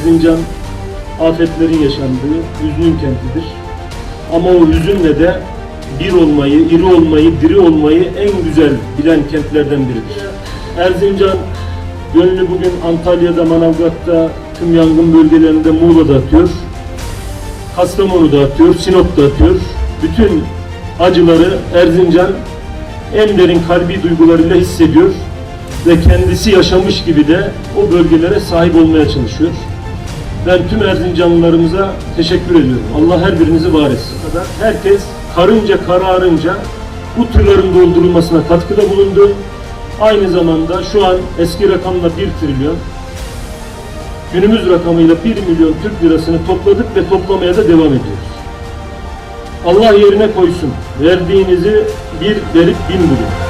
Erzincan afetlerin yaşandığı hüznün kentidir. Ama o hüzünle de bir olmayı, iri olmayı, diri olmayı en güzel bilen kentlerden biridir. Erzincan gönlü bugün Antalya'da, Manavgat'ta, tüm yangın bölgelerinde Muğla'da atıyor. Kastamonu'da atıyor, Sinop'ta atıyor. Bütün acıları Erzincan en derin kalbi duygularıyla hissediyor ve kendisi yaşamış gibi de o bölgelere sahip olmaya çalışıyor. Ben tüm Erzincanlılarımıza teşekkür ediyorum. Allah her birinizi var etsin. Herkes karınca kararınca bu tırların doldurulmasına katkıda bulundu. Aynı zamanda şu an eski rakamla 1 trilyon, günümüz rakamıyla 1 milyon Türk lirasını topladık ve toplamaya da devam ediyoruz. Allah yerine koysun. Verdiğinizi bir verip bin bulun.